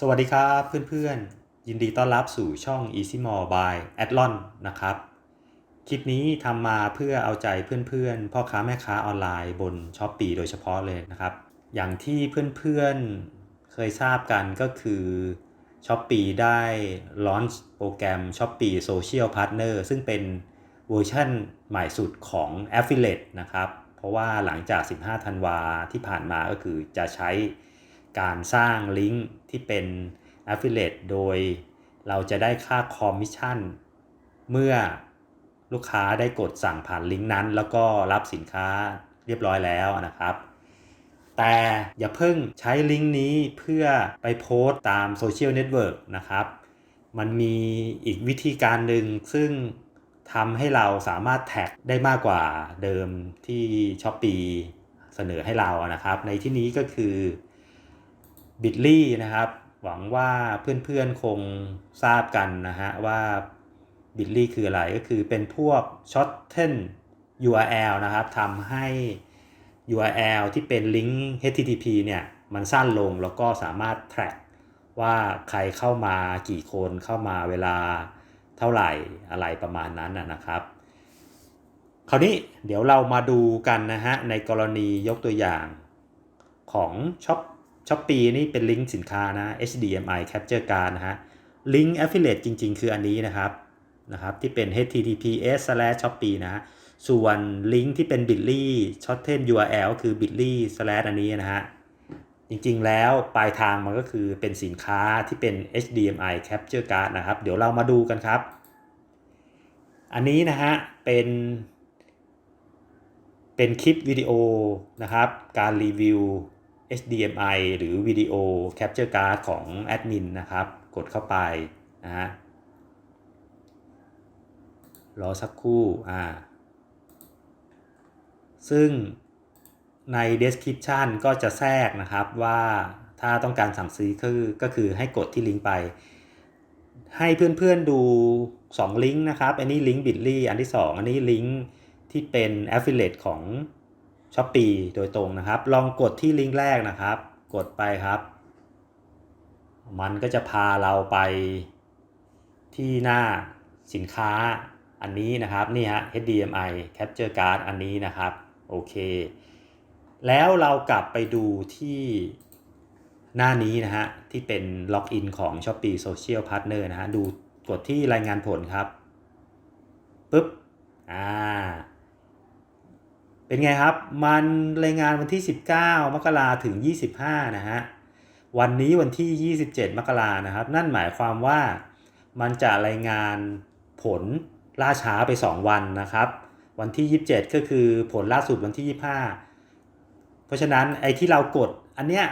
สวัสดีครับเพื่อนๆ ยินดีต้อนรับสู่ช่อง Easy More by Adlon นะครับ คลิปนี้ทำมาเพื่อเอาใจเพื่อนๆ พ่อค้าแม่ค้าออนไลน์บน s h อ p e e โดยเฉพาะเลยนะครับ อย่างที่เพื่อนๆ เคยทราบกันก็คือ s h อ p e e ได้ launch โปรแกรม s h อ p e e Social Partner ซึ่งเป็นเวอร์ชันใหม่สุดของ Affiliate นะครับ เพราะว่าหลังจาก 15 ธันวาที่ผ่านมาก็คือจะใช้การสร้างลิงก์ ที่เป็น Affiliate โดยเราจะได้ค่าคอมมิชชั่น เมื่อลูกค้าได้กดสั่งผ่านลิงก์นั้น แล้วก็รับสินค้าเรียบร้อยแล้วนะครับ แต่อย่าเพิ่งใช้ลิงก์นี้เพื่อไปโพสต์ตามโซเชียลเน็ตเวิร์กนะครับ มันมีอีกวิธีการหนึ่งซึ่งทำให้เราสามารถแท็กได้มากกว่าเดิมที่ s h อ p e e เสนอให้เรานะครับ ในที่นี้ก็คือ b i t l y นะครับ หวังว่าเพื่อนๆคงทราบกันนะฮะว่า b i t l y คืออะไรก็คือเป็นพวก shorten URL นะครับทำให้ URL ที่เป็นลิงก์ HTTP เนี่ยมันสั้นลงแล้วก็สามารถ track ว่าใครเข้ามากี่คนเข้ามาเวลาเท่าไหร่อะไรประมาณนั้นนะนะครับ คราวนี้เดี๋ยวเรามาดูกันนะฮะในกรณียกตัวอย่างของ Shop ช้อปปีนี่เป็นลิงก์สินค้านะ HDMI Capture Card นะฮะ ลิงก์ Affiliate จริง ๆ คืออันนี้นะครับ นะครับที่เป็น https shopee นะ ส่วนลิงก์ที่เป็น bit.ly shorten URL คือ bit.ly slash อันนี้นะฮะ จริง ๆ แล้วปลายทางมันก็คือเป็นสินค้าที่เป็น HDMI Capture Card นะครับ เดี๋ยวเรามาดูกันครับ อันนี้นะฮะ เป็นเป็นคลิปวิดีโอนะครับ การรีวิว HDMI หรือวิดีโอ Capture Card ของแอดมินนะครับ กดเข้าไปนะฮะรอสักครู่อ่าซึ่งใน description ก็จะแทรกนะครับว่าถ้าต้องการสั่งซื้อคือก็คือให้กดที่ลิงก์ไป ให้เพื่อนๆดู 2 ลิงก์นะครับ อันนี้ลิงก์ bit.ly อันที่ 2 อันนี้ลิงก์ที่เป็น affiliate ของ s h อ p e e โดยตรงนะครับ ลองกดที่ลิงก์แรกนะครับ กดไปครับ มันก็จะพาเราไปที่หน้าสินค้าอันนี้นะครับ นี่ฮะ HDMI Capture Card อันนี้นะครับ โอเค แล้วเรากลับไปดูที่หน้านี้นะฮะ ที่เป็นล็อกอินของ Shopee Social Partner นะฮะ ดูกดที่รายงานผลครับ ปึ๊บ อ่า เป็นไงครับ มันรายงานวันที่ 19 มกราถึง 25 นะฮะ วันนี้วันที่ 27 มกรานะครับ นั่นหมายความว่ามันจะรายงานผลล่าช้าไป 2 วันนะครับ วันที่ 27 ก็คือผลล่าสุดวันที่ 25 เพราะฉะนั้นไอ้ที่เรากดอันเนี้ย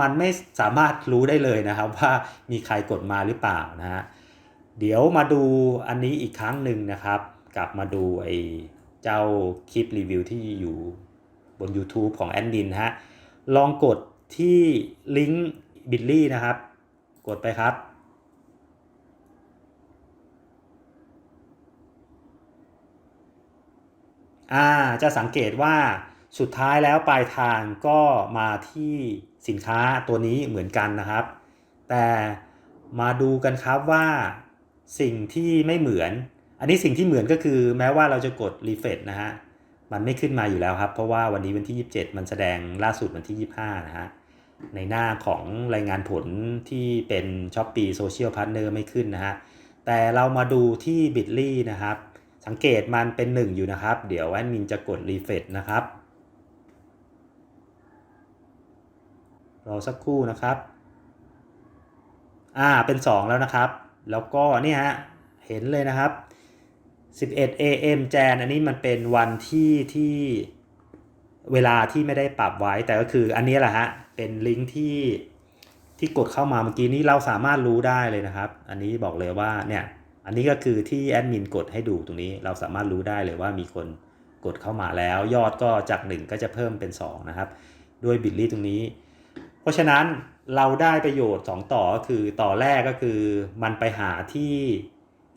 มันไม่สามารถรู้ได้เลยนะครับว่ามีใครกดมาหรือเปล่านะฮะ เดี๋ยวมาดูอันนี้อีกครั้งหนึ่งนะครับ กลับมาดูไอ้ เจ้าคลิปรีวิวที่อยู่บน YouTube ของแอนดินฮะ ลองกดที่ลิงก์ bit.ly นะครับ กดไปครับ อ่า จะสังเกตว่าสุดท้ายแล้วปลายทางก็มาที่สินค้าตัวนี้เหมือนกันนะครับ แต่มาดูกันครับว่าสิ่งที่ไม่เหมือน อันนี้สิ่งที่เหมือนก็คือแม้ว่าเราจะกด refresh นะฮะ มันไม่ขึ้นมาอยู่แล้วครับ เพราะว่าวันนี้วันที่ 27 มันแสดงล่าสุดวันที่ 25 นะฮะ ในหน้าของรายงานผลที่เป็น s h อ p e e Social Partner ไม่ขึ้นนะฮะ แต่เรามาดูที่ Bitly นะครับ สังเกตมันเป็น 1 อยู่นะครับ เดี๋ยวแอดมินจะกด refresh นะครับ รอสักครู่นะครับ อ่า เป็น 2 แล้วนะครับ แล้วก็นี่ฮะ เห็นเลยนะครับ 11 AM แจนอันนี้มันเป็นวันที่ที่เวลาที่ไม่ได้ปรับไว้แต่ก็คืออันนี้แหละฮะ เป็นลิงก์ที่ที่กดเข้ามาเมื่อกี้นี้เราสามารถรู้ได้เลยนะครับ อันนี้บอกเลยว่าเนี่ยอันนี้ก็คือที่แอดมินกดให้ดูตรงนี้เราสามารถรู้ได้เลยว่ามีคนกดเข้ามาแล้วยอดก็จาก 1 ก็จะเพิ่มเป็น 2 นะครับ ด้วยบิตลี่ตรงนี้ เพราะฉะนั้นเราได้ประโยชน์ 2 ต่อก็คือต่อแรกก็คือมันไปหาที่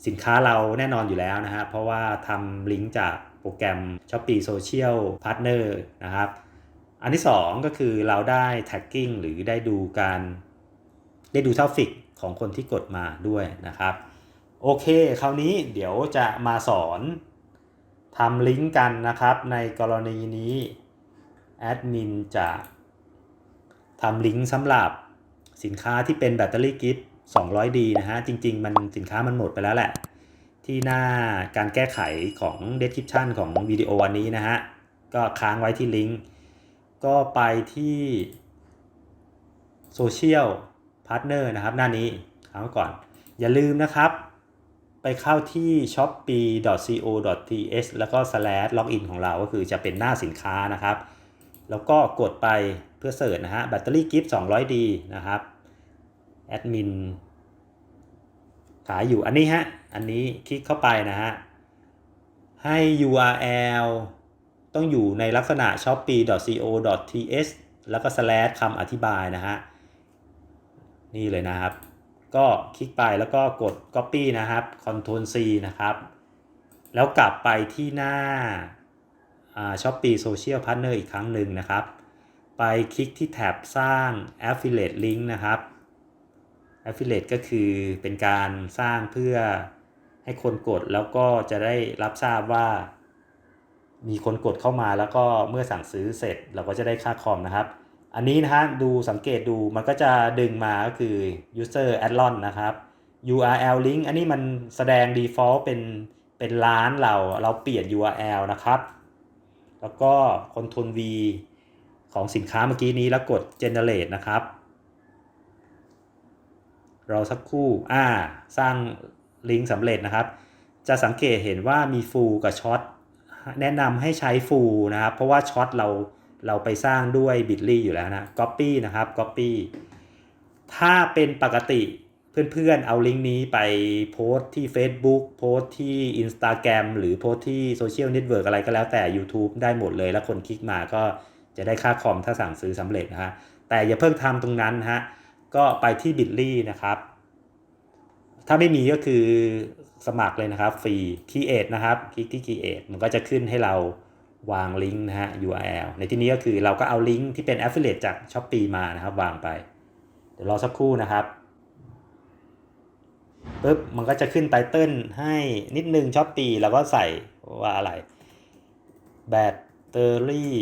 สินค้าเราแน่นอนอยู่แล้วนะฮะเพราะว่าทำลิงก์จากโปรแกรม Shopee Social Partner นะครับ อันที่ 2 ก็คือเราได้ tagging หรือได้ดูการได้ดูทราฟฟิกของคนที่กดมาด้วยนะครับ โอเค คราวนี้เดี๋ยวจะมาสอนทำลิงก์กันนะครับ ในกรณีนี้แอดมินจะทำลิงก์สำหรับสินค้าที่เป็นแบตเตอรี่กิฟต์ 200D นะฮะ จริง ๆ มันสินค้ามันหมดไปแล้วแหละ ที่หน้าการแก้ไขของ description ของวิดีโอวันนี้นะฮะ ก็ค้างไว้ที่ลิงก์ก็ไปที่ Social Partner นะครับ หน้านี้ค้างไว้ก่อน อย่าลืมนะครับ ไปเข้าที่ shopee.co.th แล้วก็ slash login ของเราก็คือจะเป็นหน้าสินค้านะครับ แล้วก็กดไปเพื่อเสิร์ชนะฮะแบตเตอรี่กิฟต์ 200D นะครับ แอดมินขายอยู่อันนี้ฮะ อันนี้คลิกเข้าไปนะฮะ ให้ URL ต้องอยู่ในลักษณะ shopee.co.th แล้วก็ slash คำอธิบายนะฮะ นี่เลยนะครับ ก็คลิกไปแล้วก็กด copy นะครับ Ctrl C นะครับ แล้วกลับไปที่หน้า Shopee Social Partner อีกครั้งหนึ่งนะครับ ไปคลิกที่แท็บสร้าง Affiliate Link นะครับ Affiliate ก็คือเป็นการสร้างเพื่อให้คนกดแล้วก็จะได้รับทราบว่า มีคนกดเข้ามาแล้วก็เมื่อสั่งซื้อเสร็จเราก็จะได้ค่าคอมนะครับ อันนี้นะฮะดูสังเกตดูมันก็จะดึงมาก็คือ user add-on นะครับ URL link อันนี้มันแสดง default เป็นเป็นร้านเราเราเปลี่ยน URL นะครับ แล้วก็ Ctrl V ของสินค้าเมื่อกี้นี้แล้วกด generate นะครับ ราสักครู่อ่าสร้างลิงก์สำเร็จนะครับ จะสังเกตเห็นว่ามีฟูลกับช็อตแนะนำให้ใช้ฟูลนะครับ เพราะว่าช็อตเราเราไปสร้างด้วย bitly อยู่แล้วนะ copy นะครับ copy ถ้าเป็นปกติเพื่อนๆ เอาลิงก์นี้ไปโพสต์ที่ Facebook โพสต์ที่ Instagram หรือโพสต์ที่โซเชียลเน็ตเวิร์กอะไรก็แล้วแต่ YouTube ได้หมดเลย แล้วคนคลิกมาก็จะได้ค่าคอมถ้าสั่งซื้อสำเร็จนะฮะแต่อย่าเพิ่งทำตรงนั้นฮะ ก็ไปที่ bitly นะครับ ถ้าไม่มีก็คือสมัครเลยนะครับฟรี create นะครับคลิกที่ create มันก็จะขึ้นให้เราวางลิงก์นะฮะ URL ในที่นี้ก็คือเราก็เอาลิงก์ที่เป็น affiliate จาก Shopee มานะครับ วางไป เดี๋ยวรอสักครู่นะครับปุ๊บมันก็จะขึ้นไตเติลให้นิดนึง Shopee แล้วก็ใส่ว่าอะไรแบตเตอรี่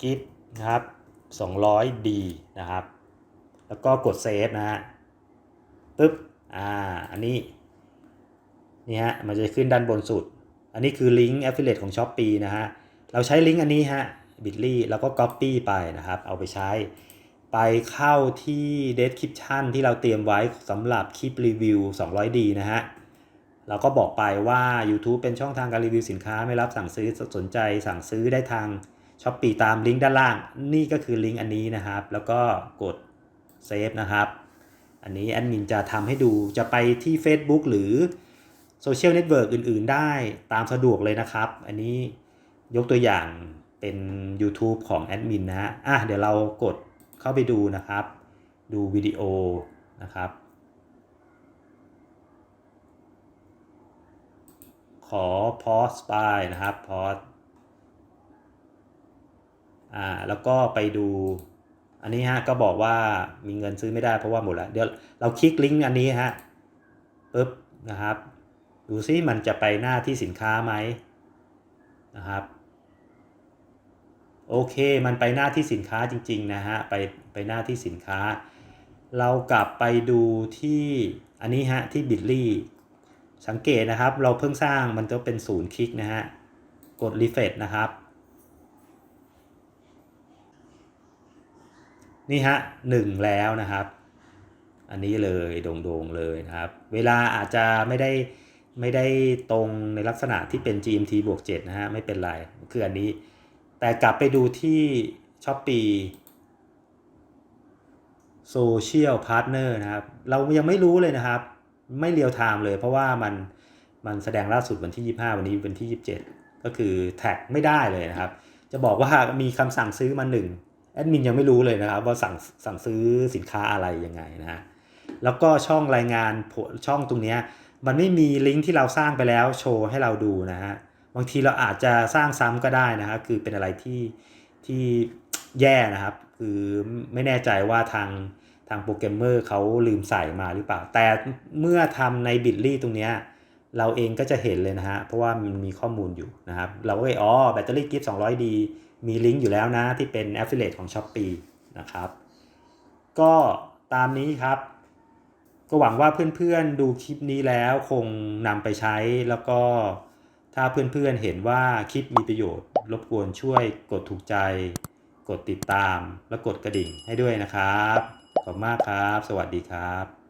กิฟนะครับ 200D นะครับ แล้วก็กดเซฟนะฮะปุ๊บอ่าอันนี้นี่ฮะมันจะขึ้นด้านบนสุด อันนี้คือลิงก์ affiliate ของ Shopee นะฮะเราใช้ลิงก์อันนี้ฮะ bit.ly แล้วก็ copy ไปนะครับ เอาไปใช้ ไปเข้าที่ description ที่เราเตรียมไว้สำหรับคลิปรีวิว 200D นะฮะเราก็บอกไปว่า YouTube เป็นช่องทางการรีวิวสินค้าไม่รับสั่งซื้อสนใจสั่งซื้อได้ทาง Shopee ตามลิงก์ด้านล่าง นี่ก็คือลิงก์อันนี้นะครับ แล้วก็กด เซฟนะครับ อันนี้แอดมินจะทำให้ดูจะไปที่ Facebook หรือโซเชียลเน็ตเวิร์กอื่น ๆ ได้ตามสะดวกเลยนะครับ อันนี้ยกตัวอย่างเป็น YouTube ของแอดมินนะฮะอะเดี๋ยวเรากดเข้าไปดูนะครับ ดูวิดีโอนะครับ ขอพอสไปนะครับพอสอ่าแล้วก็ไปดู อันนี้ฮะก็บอกว่ามีเงินซื้อไม่ได้เพราะว่าหมดแล้ว เดี๋ยวเราคลิกลิงก์อันนี้ฮะปุ๊บนะครับ ดูซิมันจะไปหน้าที่สินค้าไหมนะครับโอเค มันไปหน้าที่สินค้าจริงๆนะฮะไปไปหน้าที่สินค้า เรากลับไปดูที่อันนี้ฮะที่ bitly สังเกตนะครับ เราเพิ่งสร้างมันจะเป็นศูนย์คลิกนะฮะกด refresh นะครับ นี่ฮะหนึ่งแล้วนะครับ อันนี้เลยโด่งๆเลยนะครับ เวลาอาจจะไม่ได้ไม่ได้ตรงในลักษณะที่เป็น GMT บวก7นะฮะไม่เป็นไรคืออันนี้ แต่กลับไปดูที่ Shopee Social Partner นอร์นะครับ เรายังไม่รู้เลยนะครับ ไม่เรียวไทม์เลยเพราะว่ามันมันแสดงล่าสุดวันที่ 25 วันนี้วันที่ 27 ก็คือแท็กไม่ได้เลยนะครับ จะบอกว่ามีคำสั่งซื้อมาหนึ่ง แอดมินยังไม่รู้เลยนะครับว่าสั่งสั่งซื้อสินค้าอะไรยังไงนะฮะแล้วก็ช่องรายงานช่องตรงนี้มันไม่มีลิงก์ที่เราสร้างไปแล้วโชว์ให้เราดูนะฮะบางทีเราอาจจะสร้างซ้ำก็ได้นะครับคือเป็นอะไรที่ที่แย่นะครับ คือไม่แน่ใจว่าทางทางโปรแกรมเมอร์เขาลืมใส่มาหรือเปล่า แต่เมื่อทำในบิตลี่ตรงนี้เราเองก็จะเห็นเลยนะฮะเพราะว่ามันมีข้อมูลอยู่นะครับ เราก็เลยอ๋อแบตเตอรี่กิฟต์ 200D มีลิงก์อยู่แล้วนะที่เป็น Affiliate ของ s h อ p e e นะครับ ก็ตามนี้ครับ ก็หวังว่าเพื่อนๆดูคลิปนี้แล้วคงนำไปใช้แล้วก็ถ้าเพื่อนๆเห็นว่าคลิปมีประโยชน์ รบกวนช่วยกดถูกใจ กดติดตามและกดกระดิ่งให้ด้วยนะครับ ขอบคุณมากครับ สวัสดีครับ